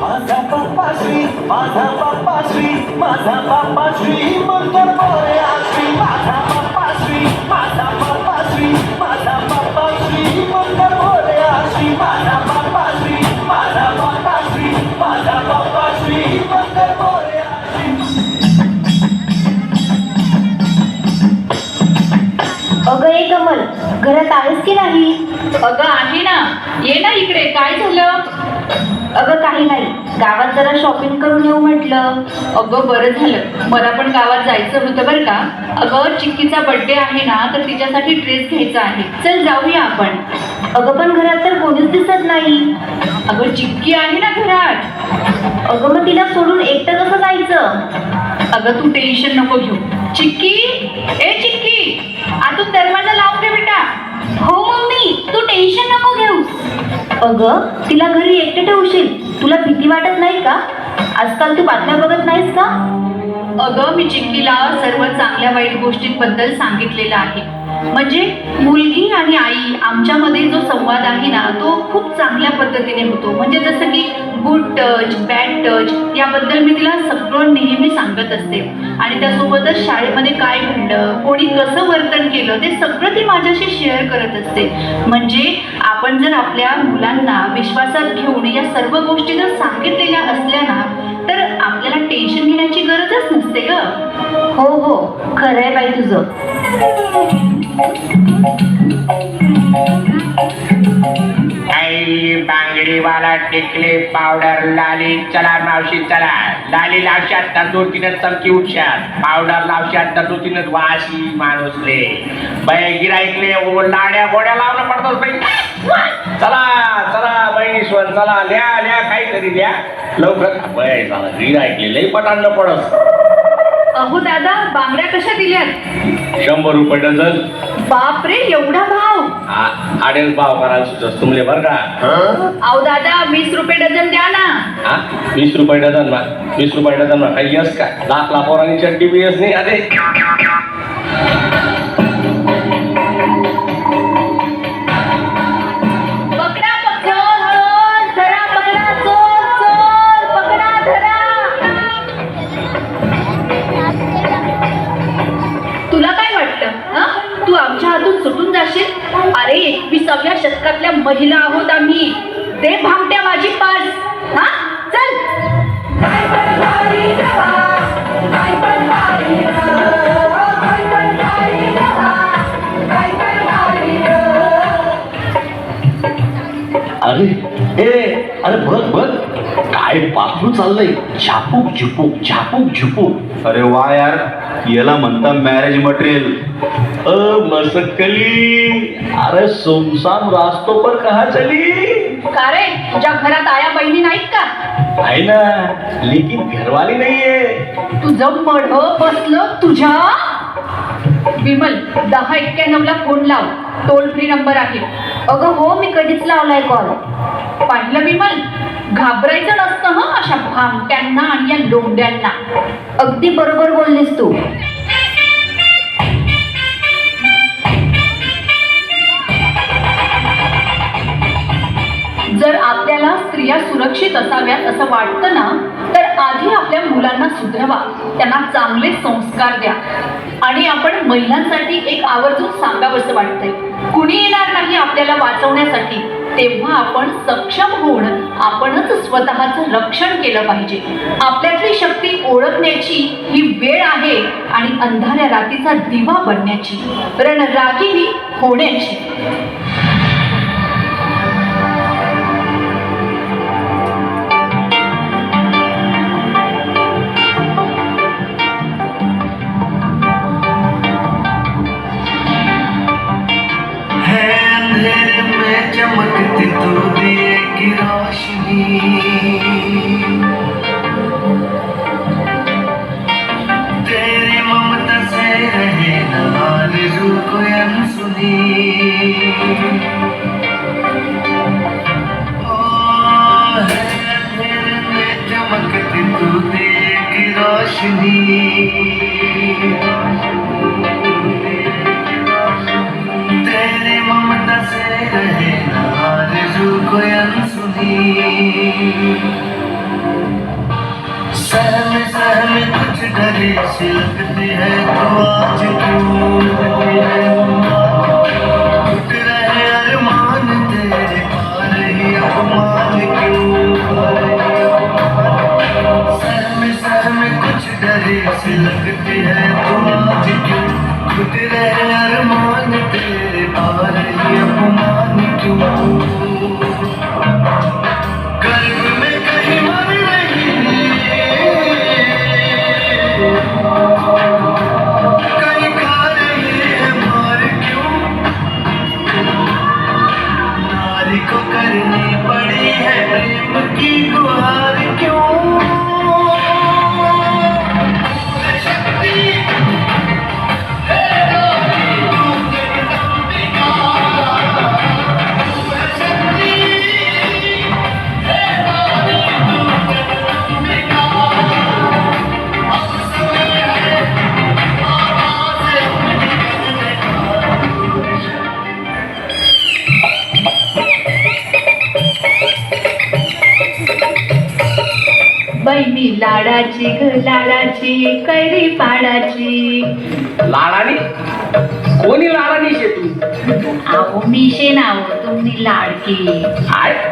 Mas é a papa sim, mas a manda sim, mas a papa sim, mas é a papa घरात आहेस की नाही? अगं आहे ना. ये ना इकडे. काय झालं? अगं काही नाही. गावात जरा शॉपिंग करून येऊ म्हटलं. अगं बरं झालं. मला पण गावात जायचं होतं बरं का. अगं चिक्कीचा बर्थडे आहे ना तर तिच्यासाठी ड्रेस घ्यायचा आहे. चल जाऊया आपण. अगं पण घरात तर कोणीच दिसत नाही. अगं चिक्की आहे ना घरात. अगं मग तिला सोडून एकटं कसं जायचं? अगं तू टेन्शन नको घेऊ. चिक्की ए टेन्शन नको घेऊ. अगं तिला घरी एकटं ठेवशील. तुला भीती वाटत नाही का? आजकाल तू बातम्या बघत नाहीस का? अगं मी चिक्कीला सर्व चांगल्या वाईट गोष्टींबद्दल सांगितलेलं आहे. म्हणजे मुलगी आणि आई आमच्यामध्ये जो संवाद आहे ना तो खूप चांगल्या पद्धतीने होतो. म्हणजे जसं की गुड टच बॅड टच याबद्दल मी तिला सगळं नेहमी सांगत असते. त्यासोबतच शाळेमध्ये काय घडलं कोणी कसं वर्तन केलं ते सगळं ती माझ्याशी शेअर करत असते. म्हणजे आपण जर आपल्या मुलांना विश्वासात घेऊन या सर्व गोष्टी जर सांगितलेल्या असल्या ना तर आपल्याला टेन्शन घेण्याची गरजच नसते ग. हो हो. खरंय बाई तुझं. आई बांगडीवाला टिकले पावडर लाली. चला मावशी चला. लाली लावशात तर दोन तीनच चमकी उठशात. पावडर लावशात तर दोन तीनच वाशी माणूसले. बाई गिराईकले लाड्या गोड्या लावणं पडतात बाई. चला चला बहिणी स्वन चला. लिया लिया काहीतरी द्या लवकर. बाई चला गिराईकले लई पटांना पडत. अहो दादा बांगड्या कशा दिल्यात? शंभर रुपये डझन. बापरे एवढा भाव. आडेल भाव करायला सुचस तुमले बरं का? अहो दादा वीस रुपये डझन द्या ना. हा वीस रुपये डझन मा वीस रुपये डझन मा काही यस का? लाख लाखोरांनी चड्डी बी यस नाही अरे अरे एकविसाव्या शतकातल्या महिला आहोत आम्ही. ते भामट्या माझी पास. हा? चल. अरे ए अरे बघ बघ. काय पाखरू चाललंय. झापूक झुपूक झापूक झुपूक. अरे वा यार. याला म्हणता मॅरेज मटेरियल अ मसकली. अरे सुमसान रास्तो पर कहा चली का रे तुझ्या घरात आया बहिणी नाहीत का? आहे ना. लेकिन घरवाली नाहीये. तुझं मढ बसलं तुझ्या? विमल दहा एक्क्याण्णव ला फोन लाव. टोल फ्री नंबर आहे. अगं हो मी कधीच लावलाय कॉल पाहिलं विमल घाबरायचं नसतं हं अशा भामट्यांना आणि या लोंड्यांना. अगदी बरोबर बोललीस तू. जर आपल्याला स्त्रिया सुरक्षित असाव्यात असं वाटतं ना सुधरवा त्यांना चांगले संस्कार द्या. आणि आपण महिलांसाठी एक आवर्जून सांगावंसं वाटतंय. कुणी येणार नाही आपल्याला वाचवण्यासाठी तेव्हा आपण सक्षम होऊन आपणच स्वतःचं रक्षण केलं पाहिजे. आपल्यातली शक्ती ओळखण्याची ही वेळ आहे आणि अंधाऱ्या रातीचा दिवा बनण्याची. रणरागिणी होण्याची. तेरे ममता से रहे आरज़ू कोई अनसुनी। सहम सहम कुछ डरे सिलकती है तो आज तू बहिणी लाडाची ग लाडाची कैरी पाडाची. लाडानी? कोणी लाडानी शे तू? अहो मी शे नाव तुम्ही लाडकी. आहे